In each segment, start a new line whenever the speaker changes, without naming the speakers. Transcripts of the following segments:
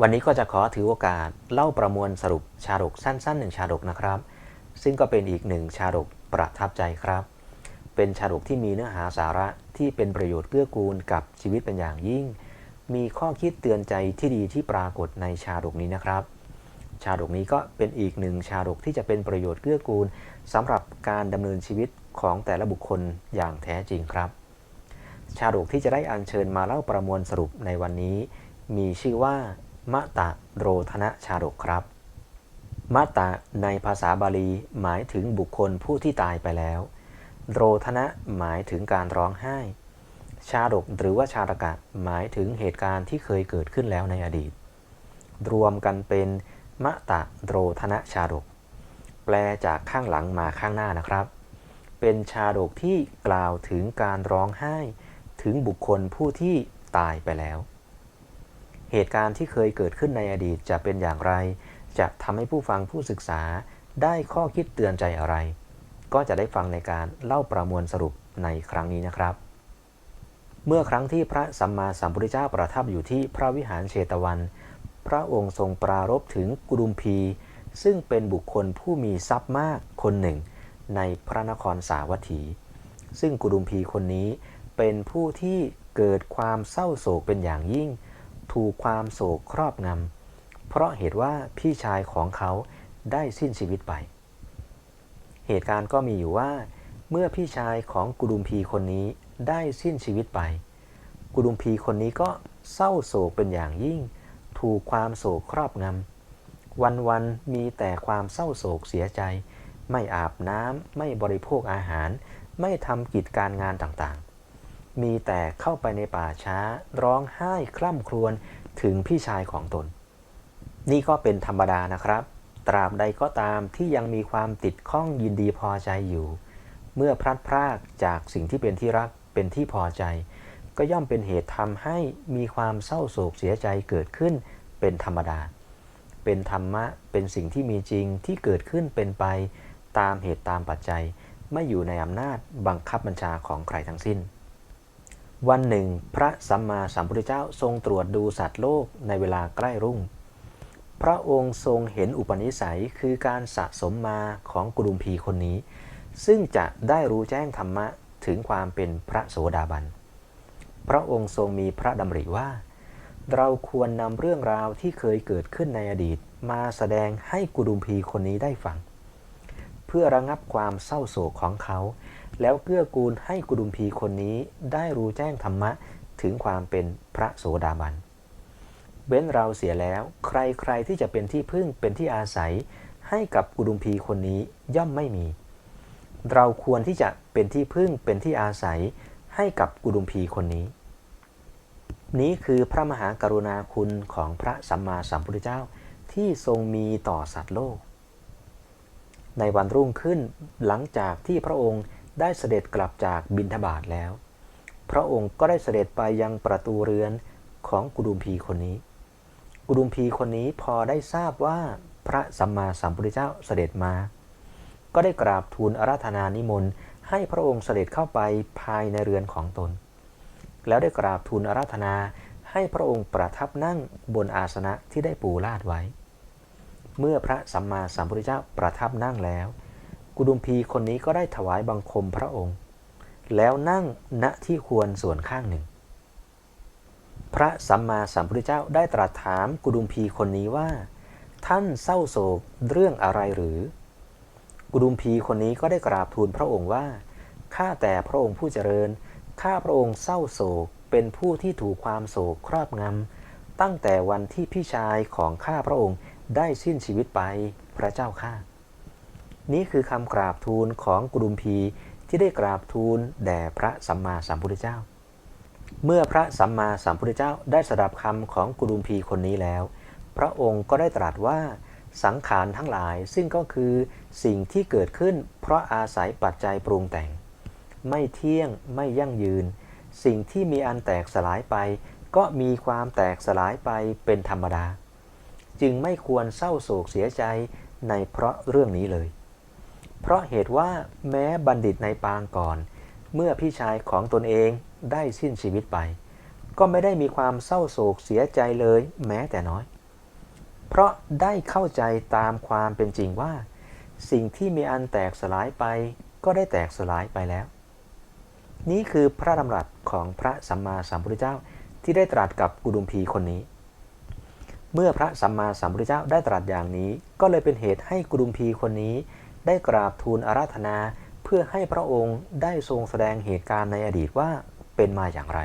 วันนี้ก็จะขอถือโอกาสเล่าประมวลสรุปชาดกสั้นๆหนึ่งชาดกนะครับ ซึ่งก็เป็นอีกหนึ่งชาดกประทับใจครับ เป็นชาดกที่มีเนื้อหาสาระที่เป็นประโยชน์เกื้อกูลกับชีวิตเป็นอย่างยิ่ง มีข้อคิดเตือนใจที่ดีที่ปรากฏในชาดกนี้นะครับ ชาดกนี้ก็เป็นอีกหนึ่งชาดกที่จะเป็นประโยชน์เกื้อกูลสำหรับการดำเนินชีวิตของแต่ละบุคคลอย่างแท้จริงครับ ชาดกที่จะได้อัญเชิญมาเล่าประมวลสรุปในวันนี้ มีชื่อว่า มะตะโรธนะชาดกครับ มะตะในภาษาบาลีหมายถึงบุคคลผู้ที่ตายไปแล้ว โรธนะหมายถึงการร้องไห้ ชาดกหรือว่าชาดกะหมายถึงเหตุการณ์ที่เคยเกิดขึ้นแล้วในอดีต รวมกันเป็นมะตะโรธนะชาดก แปลจากข้างหลังมาข้างหน้านะครับ เป็นชาดกที่กล่าวถึงการร้องไห้ ถึงบุคคลผู้ที่ตายไปแล้ว เหตุการณ์ที่เคยเกิดขึ้นในอดีตจะเป็นอย่างไร จะทำให้ผู้ฟังผู้ศึกษาได้ข้อคิดเตือนใจอะไร ก็จะได้ฟังในการเล่าประมวลสรุปในครั้งนี้นะครับ เมื่อครั้งที่พระสัมมาสัมพุทธเจ้าประทับอยู่ที่พระวิหารเชตวัน พระองค์ทรงปรารภถึงกุดุมพี ซึ่งเป็นบุคคลผู้มีทรัพย์มากคนหนึ่ง ในพระนครสาวัตถี ซึ่งกุดุมพีคนนี้เป็นผู้ที่เกิดความเศร้าโศกเป็นอย่างยิ่ง ถูกความโศกครอบงำ เพราะเหตุว่าพี่ชายของเขาได้สิ้นชีวิตไป เหตุการณ์ก็มีอยู่ว่า เมื่อพี่ชายของกุดุมพีคนนี้ได้สิ้นชีวิตไป กุดุมพีคนนี้ก็เศร้าโศกเป็นอย่างยิ่ง ถูกความโศกครอบงำ วันๆมีแต่ความเศร้าโศกเสียใจ ไม่อาบน้ำไม่บริโภคอาหาร ไม่ทำกิจการงานต่างๆ มีแต่เข้าไปในป่าช้าร้องไห้คร่ำครวญถึงพี่ชายของตน นี่ก็เป็นธรรมดานะครับ ตราบใดก็ตามที่ยังมีความติดข้องยินดีพอใจอยู่ เมื่อพลัดพรากจากสิ่งที่เป็นที่รักเป็นที่พอใจ ก็ย่อมเป็นเหตุทำให้มีความเศร้าโศกเสียใจเกิดขึ้นเป็นธรรมดา เป็นธรรมะเป็นสิ่งที่มีจริงที่เกิดขึ้นเป็นไปตามเหตุตามปัจจัย ไม่อยู่ในอำนาจบังคับบัญชาของใครทั้งสิ้น วันหนึ่ง พระสัมมาสัมพุทธเจ้าทรงตรวจดูสัตว์โลกในเวลาใกล้รุ่ง พระองค์ทรงเห็นอุปนิสัยคือการสะสมมาของกุดุมพีคนนี้ ซึ่งจะได้รู้แจ้งธรรมะถึงความเป็นพระโสดาบัน พระองค์ทรงมีพระดำริว่า เราควรนำเรื่องราวที่เคยเกิดขึ้นในอดีตมาแสดงให้กุดุมพีคนนี้ได้ฟัง เพื่อระงับความเศร้าโศกของเขา แล้วเกื้อกูลให้กุดุมพีคนนี้ได้รู้แจ้งธรรมะถึงความเป็นพระโสดาบันเว้นเราเสียแล้ว ใครๆที่จะเป็นที่พึ่งเป็นที่อาศัย ให้กับกุดุมพีคนนี้ย่อมไม่มี เราควรที่จะเป็นที่พึ่งเป็นที่อาศัย ให้กับกุดุมพีคนนี้ นี้คือพระมหากรุณาคุณของพระสัมมาสัมพุทธเจ้าที่ทรงมีต่อสัตว์โลก ในวันรุ่งขึ้นหลังจากที่พระองค์ ได้เสด็จกลับจากบินทบาทแล้ว พระองค์ก็ได้เสด็จไปยังประตูเรือนของกุดุมพีคนนี้ กุดุมพีคนนี้พอได้ทราบว่าพระสัมมาสัมพุทธเจ้าเสด็จมา ก็ได้กราบทูลอาราธนานิมนต์ให้พระองค์เสด็จเข้าไปภายในเรือนของตน แล้วได้กราบทูลอาราธนาให้พระองค์ประทับนั่งบนอาสนะที่ได้ปูลาดไว้ เมื่อพระสัมมาสัมพุทธเจ้าประทับนั่งแล้ว กุดุมพีคนนี้ก็ได้ถวายบังคมพระองค์ แล้วนั่งณที่ควรส่วนข้างหนึ่ง พระสัมมาสัมพุทธเจ้าได้ตรัสถามกุดุมพีคนนี้ว่า ท่านเศร้าโศกเรื่องอะไรหรือ กุดุมพีคนนี้ก็ได้กราบทูลพระองค์ว่าข้าแต่พระองค์ผู้เจริญข้าพระองค์เศร้าโศกเป็นผู้ที่ถูกความโศกครอบงำตั้งแต่วันที่พี่ชายของข้าพระองค์ได้สิ้นชีวิตไปพระเจ้าข้า นี่คือคำกราบทูลของกุดุมพีที่ได้กราบทูลแด่พระสัมมาสัมพุทธเจ้า เมื่อพระสัมมาสัมพุทธเจ้าได้สดับคำของกุดุมพีคนนี้แล้ว พระองค์ก็ได้ตรัสว่าสังขารทั้งหลายซึ่งก็คือสิ่งที่เกิดขึ้น เพราะอาศัยปัจจัยปรุงแต่ง ไม่เที่ยงไม่ยั่งยืน สิ่งที่มีอันแตกสลายไป ก็มีความแตกสลายไปเป็นธรรมดา จึงไม่ควรเศร้าโศกเสียใจในเพราะเรื่องนี้เลย เพราะเหตุว่าแม้บัณฑิตในปางก่อน เมื่อพี่ชายของตนเองได้สิ้นชีวิตไป ก็ไม่ได้มีความเศร้าโศกเสียใจเลยแม้แต่น้อย เพราะได้เข้าใจตามความเป็นจริงว่า สิ่งที่มีอันแตกสลายไปก็ได้แตกสลายไปแล้ว นี้คือพระดำรัสของพระสัมมาสัมพุทธเจ้าที่ได้ตรัสกับกุดุมพีคนนี้ เมื่อพระสัมมาสัมพุทธเจ้าได้ตรัสอย่างนี้ ก็เลยเป็นเหตุให้กุดุมพีคนนี้ ได้กราบทูลอาราธนาเพื่อให้พระองค์ได้ทรงแสดงเหตุการณ์ในอดีตว่าเป็นมาอย่างไร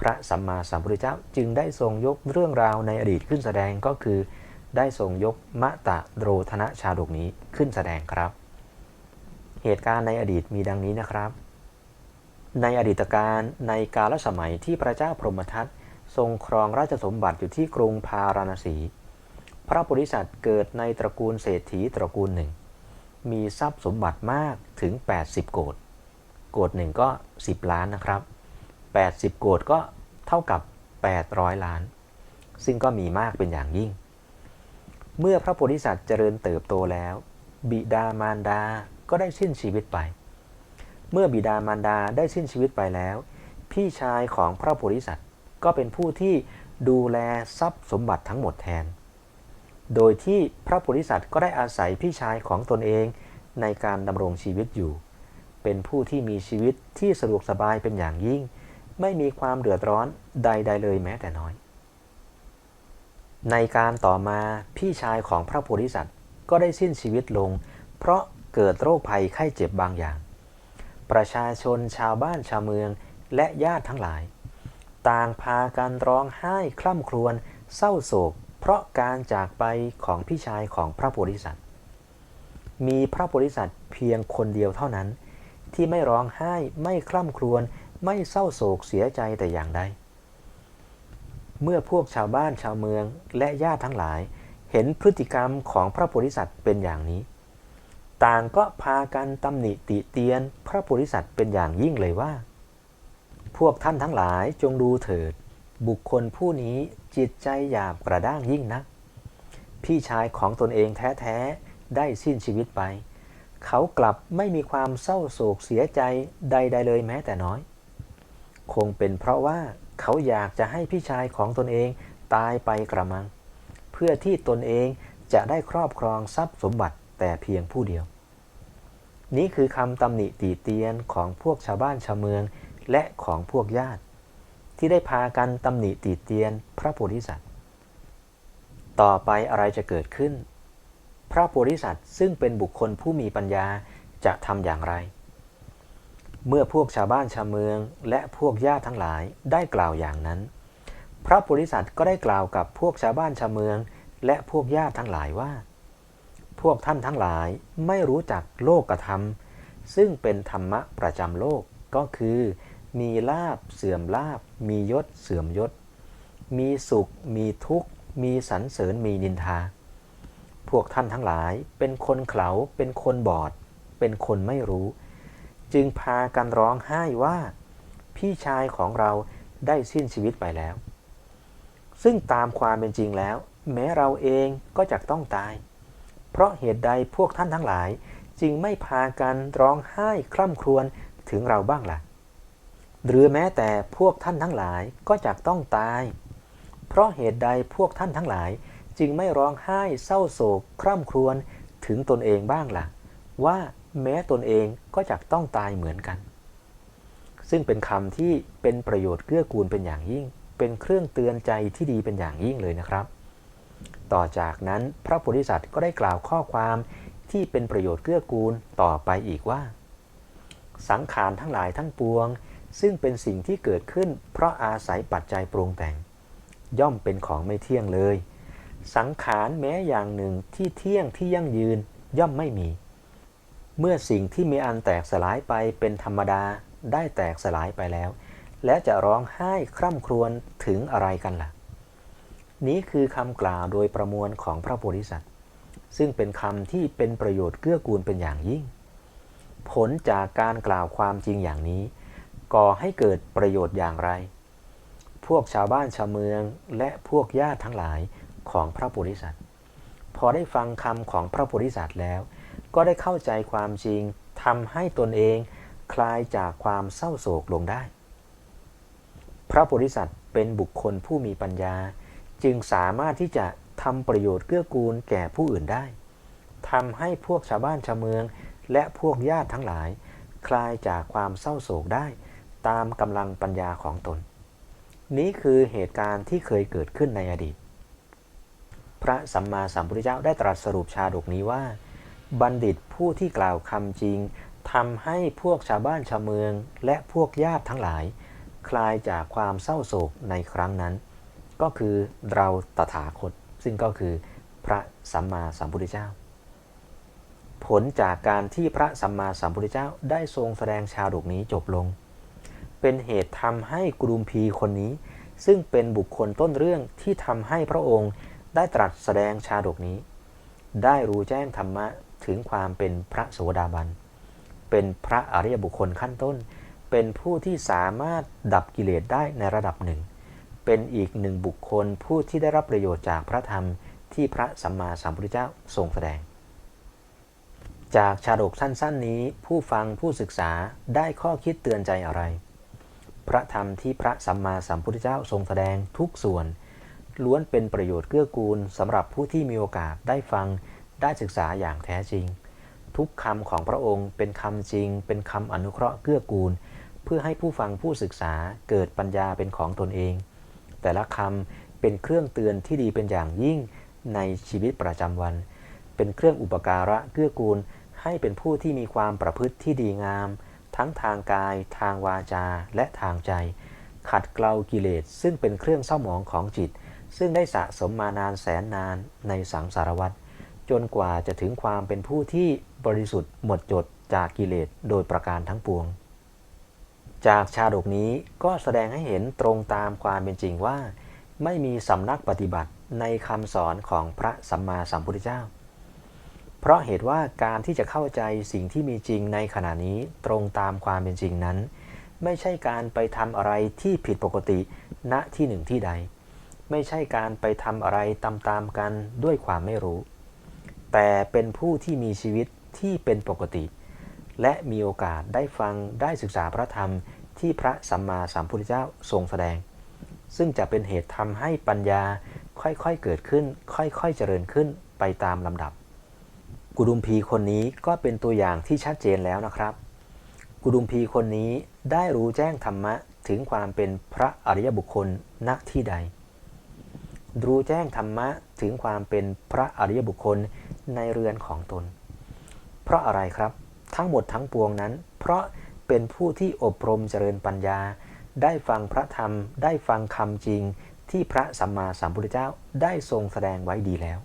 พระสัมมาสัมพุทธเจ้าจึงได้ทรงยกเรื่องราวในอดีตขึ้นแสดงก็คือ ได้ทรงยกมะตะโดรธนะชาดกนี้ขึ้นแสดงครับ เหตุการณ์ในอดีตมีดังนี้นะครับ ในอดีตการในกาลสมัยที่พระเจ้าพรหมทัตทรงครองราชสมบัติอยู่ที่กรุงพาราณสี พระโพธิสัตว์เกิดในตระกูลเศรษฐีตระกูลหนึ่ง มีทรัพย์สมบัติมากถึง 80 โกดโกดหนึ่งก็ 10 ล้านนะครับ 80 โกดก็เท่ากับ 800 ล้าน ซึ่งก็มีมากเป็นอย่างยิ่ง เมื่อพระโพธิสัตว์เจริญเติบโตแล้ว บิดามารดาก็ได้สิ้นชีวิตไป เมื่อบิดามารดาได้สิ้นชีวิตไปแล้ว พี่ชายของพระโพธิสัตว์ก็เป็นผู้ที่ดูแลทรัพย์สมบัติทั้งหมดแทน โดยที่พระโพธิสัตว์ก็ได้อาศัยพี่ชายของตนเองในการดำรงชีวิตอยู่ เป็นผู้ที่มีชีวิตที่สะดวกสบายเป็นอย่างยิ่ง ไม่มีความเดือดร้อนใด ๆ เลยแม้แต่น้อย ในการต่อมาพี่ชายของพระโพธิสัตว์ก็ได้สิ้นชีวิตลง เพราะเกิดโรคภัยไข้เจ็บบางอย่าง ประชาชนชาวบ้านชาวเมืองและญาติทั้งหลาย ต่างพากันร้องไห้คล่ำครวญเศร้าโศก เพราะการจากไปของพี่ชายของพระโพธิสัตว์ มีพระโพธิสัตว์เพียงคนเดียวเท่านั้น ที่ไม่ร้องไห้ไม่คล่ำครวญไม่เศร้าโศกเสียใจแต่อย่างใดเมื่อพวกชาวบ้านชาวเมืองและญาติทั้งหลาย เห็นพฤติกรรมของพระโพธิสัตว์เป็นอย่างนี้ ต่างก็พากันตำหนิติเตียน พระโพธิสัตว์เป็นอย่างยิ่งเลยว่า พวกท่านทั้งหลายจงดูเถิด บุคคลผู้นี้จิตใจหยาบกระด้างยิ่งนัก พี่ชายของตนเองแท้ๆ ได้สิ้นชีวิตไป เขากลับไม่มีความเศร้าโศกเสียใจใด ๆ เลยแม้แต่น้อย คงเป็นเพราะว่าเขาอยากจะให้พี่ชายของตนเองตายไปกระมัง เพื่อที่ตนเองจะได้ครอบครองทรัพย์สมบัติแต่เพียงผู้เดียว นี้คือคำตำหนิตีเตียนของพวกชาวบ้านชาวเมืองและของพวกญาติ ที่ได้พากันตำหนิตีเตียนพระโพธิสัตว์ ต่อไปอะไรจะเกิดขึ้น พระโพธิสัตว์ซึ่งเป็นบุคคลผู้มีปัญญาจะทำอย่างไร เมื่อพวกชาวบ้านชาวเมืองและพวกญาติทั้งหลายได้กล่าวอย่างนั้น พระโพธิสัตว์ก็ได้กล่าวกับพวกชาวบ้านชาวเมือง และพวกญาติทั้งหลายว่า พวกท่านทั้งหลายไม่รู้จักโลกธรรม ซึ่งเป็นธรรมะประจำโลกก็คือ มีลาบเสื่อมลาบ มียศเสื่อมยศ มีสุข มีทุกข์ มีสรรเสริญมีนินทา พวกท่านทั้งหลายเป็นคนเขลาเป็นคนบอด เป็นคนไม่รู้ จึงพากันร้องไห้ว่า พี่ชายของเราได้สิ้นชีวิตไปแล้ว ซึ่งตามความเป็นจริงแล้ว แม้เราเองก็จะต้องตาย เพราะเหตุใดพวกท่านทั้งหลาย จึงไม่พากันร้องไห้คร่ำครวญถึงเราบ้างล่ะ หรือแม้แต่พวกท่านทั้งหลายก็จะต้องตาย เพราะเหตุใดพวกท่านทั้งหลายจึงไม่ร้องไห้เศร้าโศกคร่ำครวญถึงตนเองบ้างล่ะ ว่าแม้ตนเองก็จะต้องตายเหมือนกัน ซึ่งเป็นคำที่เป็นประโยชน์เกื้อกูลเป็นอย่างยิ่ง เป็นเครื่องเตือนใจที่ดีเป็นอย่างยิ่งเลยนะครับ ต่อจากนั้นพระโพธิสัตว์ก็ได้กล่าวข้อความที่เป็นประโยชน์เกื้อกูลต่อไปอีกว่า สังขารทั้งหลายทั้งปวง ซึ่งเป็นสิ่งที่เกิดขึ้น เพราะอาศัยปัจจัยปรุงแต่ง ย่อมเป็นของไม่เที่ยงเลย สังขารแม้อย่างหนึ่งที่เที่ยงที่ยั่งยืนย่อมไม่มี เมื่อสิ่งที่มีอันแตกสลายไปเป็นธรรมดาได้แตกสลายไปแล้ว และจะร้องไห้คร่ำครวญถึงอะไรกันล่ะ นี้คือคำกล่าวโดยประมวลของพระโพธิสัตว์ ซึ่งเป็นคำที่เป็นประโยชน์เกื้อกูลเป็นอย่างยิ่ง ผลจากการกล่าวความจริงอย่างนี้ ก่อให้เกิดประโยชน์อย่างไร พวกชาวบ้านชาวเมืองและพวกญาติทั้งหลายของพระโพธิสัตว์ พอได้ฟังคำของพระโพธิสัตว์แล้ว ก็ได้เข้าใจความจริงทำให้ตนเองคลายจากความเศร้าโศกลงได้ พระโพธิสัตว์เป็นบุคคลผู้มีปัญญา จึงสามารถที่จะทำประโยชน์เกื้อกูลแก่ผู้อื่นได้ทำให้พวกชาวบ้านชาวเมืองและพวกญาติทั้งหลาย คลายจากความเศร้าโศกได้ ตามกำลังปัญญาของตน นี้คือเหตุการณ์ที่เคยเกิดขึ้นในอดีต พระสัมมาสัมพุทธเจ้าได้ตรัสสรุปชาดกนี้ว่า บัณฑิตผู้ที่กล่าวคำจริงทำให้พวกชาวบ้านชาวเมือง และพวกญาติทั้งหลาย คลายจากความเศร้าโศกในครั้งนั้น ก็คือเราตถาคต ซึ่งก็คือพระสัมมาสัมพุทธเจ้า ผลจากการที่พระสัมมาสัมพุทธเจ้าได้ทรงแสดงชาดกนี้จบลง เป็นเหตุทำให้กรุมพีคนนี้ ซึ่งเป็นบุคคลต้นเรื่องที่ทำให้พระองค์ได้ตรัสแสดงชาดกนี้ ได้รู้แจ้งธรรมะถึงความเป็นพระโสดาบัน เป็นพระอริยบุคคลขั้นต้น เป็นผู้ที่สามารถดับกิเลสได้ในระดับหนึ่ง เป็นอีกหนึ่งบุคคลผู้ที่ได้รับประโยชน์จากพระธรรมที่พระสัมมาสัมพุทธเจ้าทรงแสดง จากชาดกสั้นๆนี้ผู้ฟังผู้ศึกษาได้ข้อคิดเตือนใจอะไร พระธรรมที่พระสัมมาสัมพุทธเจ้าทรงแสดงทุกส่วน ล้วนเป็นประโยชน์เกื้อกูลสำหรับผู้ที่มีโอกาสได้ฟังได้ศึกษาอย่างแท้จริง ทุกคำของพระองค์เป็นคำจริง เป็นคำอนุเคราะห์เกื้อกูล เพื่อให้ผู้ฟังผู้ศึกษาเกิดปัญญาเป็นของตนเอง แต่ละคำเป็นเครื่องเตือนที่ดีเป็นอย่างยิ่งในชีวิตประจำวัน เป็นเครื่องอุปการะเกื้อกูลให้เป็นผู้ที่มีความประพฤติที่ดีงาม ทั้งทางกาย ทางวาจา และทางใจ ขัดเกลากิเลสซึ่งเป็นเครื่องเศร้าหมองของจิต ซึ่งได้สะสมมานานแสนนานในสังสารวัฏจนกว่าจะถึงความเป็นผู้ที่บริสุทธิ์หมดจดจากกิเลสโดยประการทั้งปวง จากชาดกนี้ก็แสดงให้เห็นตรงตามความเป็นจริงว่า ไม่มีสำนักปฏิบัติในคำสอนของพระสัมมาสัมพุทธเจ้า เพราะเหตุว่าการที่จะเข้าใจสิ่งที่มีจริงในขณะนี้ตรงตามความเป็นจริงนั้น ไม่ใช่การไปทำอะไรที่ผิดปกติณที่หนึ่งที่ใด ไม่ใช่การไปทำอะไรตามๆกันด้วยความไม่รู้ แต่เป็นผู้ที่มีชีวิตที่เป็นปกติ และมีโอกาสได้ฟังได้ศึกษาพระธรรมที่พระสัมมาสัมพุทธเจ้าทรงแสดง ซึ่งจะเป็นเหตุทำให้ปัญญาค่อยๆเกิดขึ้น ค่อยๆเจริญขึ้นไปตามลำดับ กุดุมพีคนนี้ก็เป็นตัวอย่างที่ชัดเจนแล้วนะครับ กุดุมพีคนนี้ได้รู้แจ้งธรรมะถึงความเป็นพระอริยบุคคลณที่ใด รู้แจ้งธรรมะถึงความเป็นพระอริยบุคคลในเรือนของตน เพราะอะไรครับ ทั้งหมดทั้งปวงนั้น เพราะเป็นผู้ที่อบรมเจริญปัญญา ได้ฟังพระธรรม ได้ฟังคำจริงที่พระสัมมาสัมพุทธเจ้าได้ทรงแสดงไว้ดีแล้ว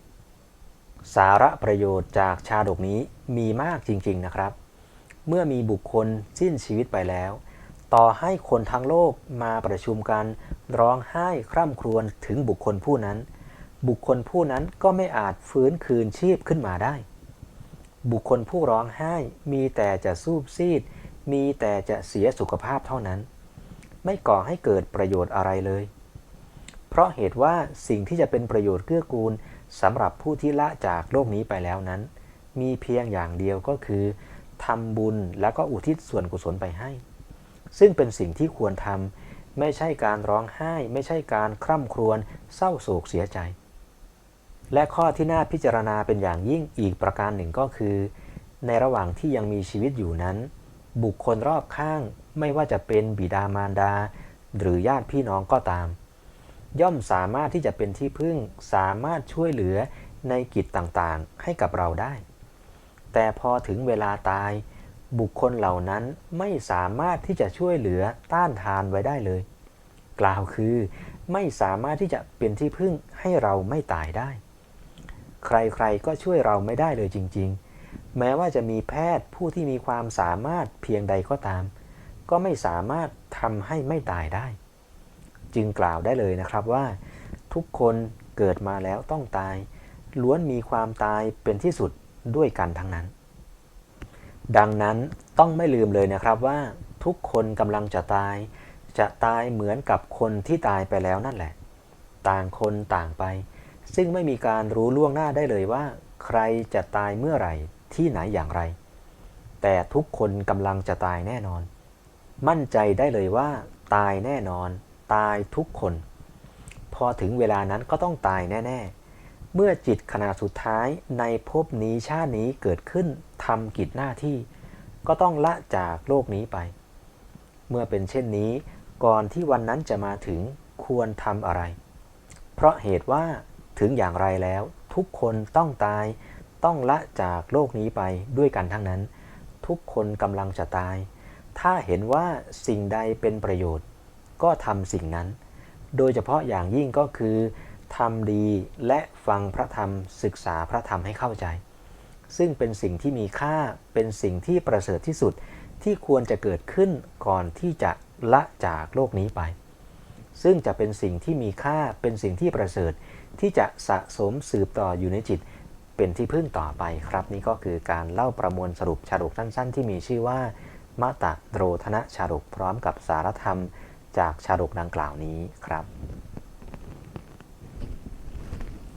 สาระประโยชน์จากชาดกนี้มีมากจริง ๆนะครับ เมื่อมีบุคคลสิ้นชีวิตไปแล้ว ต่อให้คนทั้งโลกมาประชุมกันร้องไห้คร่ำครวญถึงบุคคลผู้นั้น บุคคลผู้นั้นก็ไม่อาจฟื้นคืนชีพขึ้นมาได้ บุคคลผู้ร้องไห้มีแต่จะสูบซีด มีแต่จะเสียสุขภาพเท่านั้น ไม่ก่อให้เกิดประโยชน์อะไรเลย เพราะเหตุว่าสิ่งที่จะเป็นประโยชน์เกื้อกูลสำหรับผู้ที่ละจากโลกนี้ไปแล้วนั้น มีเพียงอย่างเดียวก็คือทำบุญแล้วก็อุทิศส่วนกุศลไปให้ ซึ่งเป็นสิ่งที่ควรทำไม่ใช่การร้องไห้ ไม่ใช่การคร่ำครวญเศร้าโศกเสียใจ และข้อที่น่าพิจารณาเป็นอย่างยิ่งอีกประการหนึ่งก็คือ ในระหว่างที่ยังมีชีวิตอยู่นั้น บุคคลรอบข้างไม่ว่าจะเป็นบิดามารดา หรือญาติพี่น้องก็ตาม ย่อมสามารถที่จะเป็นที่พึ่งสามารถช่วยเหลือในกิจต่างๆ ให้กับเราได้ แต่พอถึงเวลาตายบุคคลเหล่านั้นไม่สามารถที่จะช่วยเหลือต้านทานไว้ได้เลย กล่าวคือไม่สามารถที่จะเป็นที่พึ่งให้เราไม่ตายได้ ใครๆก็ช่วยเราไม่ได้เลยจริง ๆ แม้ว่าจะมีแพทย์ผู้ที่มีความสามารถเพียงใดก็ตาม ก็ไม่สามารถทำให้ไม่ตายได้ จึงกล่าวได้เลยนะครับว่า ทุกคนเกิดมาแล้วต้องตาย ล้วนมีความตายเป็นที่สุดด้วยกันทั้งนั้น ดังนั้นต้องไม่ลืมเลยนะครับว่า ทุกคนกำลังจะตาย จะตายเหมือนกับคนที่ตายไปแล้วนั่นแหละ ต่างคนต่างไป ซึ่งไม่มีการรู้ล่วงหน้าได้เลยว่า ใครจะตายเมื่อไหร่ที่ไหนอย่างไร แต่ทุกคนกำลังจะตายแน่นอน มั่นใจได้เลยว่าตายแน่นอน ตายทุกคน พอถึงเวลานั้นก็ต้องตายแน่ ๆ เมื่อจิตขณะสุดท้ายในภพนี้ชาตินี้เกิดขึ้นทำกิจหน้าที่ ก็ต้องละจากโลกนี้ไป เมื่อเป็นเช่นนี้ ก่อนที่วันนั้นจะมาถึงควรทำอะไร เพราะเหตุว่าถึงอย่างไรแล้ว ทุกคนต้องตายต้องละจากโลกนี้ไปด้วยกันทั้งนั้น ทุกคนกำลังจะตาย ถ้าเห็นว่าสิ่งใดเป็นประโยชน์ ก็ทำสิ่งนั้น โดยเฉพาะอย่างยิ่งก็คือทำดีและฟังพระธรรมศึกษาพระธรรมให้เข้าใจ ซึ่งเป็นสิ่งที่มีค่าเป็นสิ่งที่ประเสริฐที่สุดที่ควรจะเกิดขึ้นก่อนที่จะละจากโลกนี้ไป ซึ่งจะเป็นสิ่งที่มีค่าเป็นสิ่งที่ประเสริฐที่จะสะสมสืบต่ออยู่ในจิตเป็นที่พึ่งต่อไปครับ นี่ก็คือการเล่าประมวลสรุปฉรุกสั้น ๆ ที่มีชื่อว่ามาตะโรธนะฉรุกพร้อมกับสารธรรม จากชาดกดังกล่าวนี้ครับ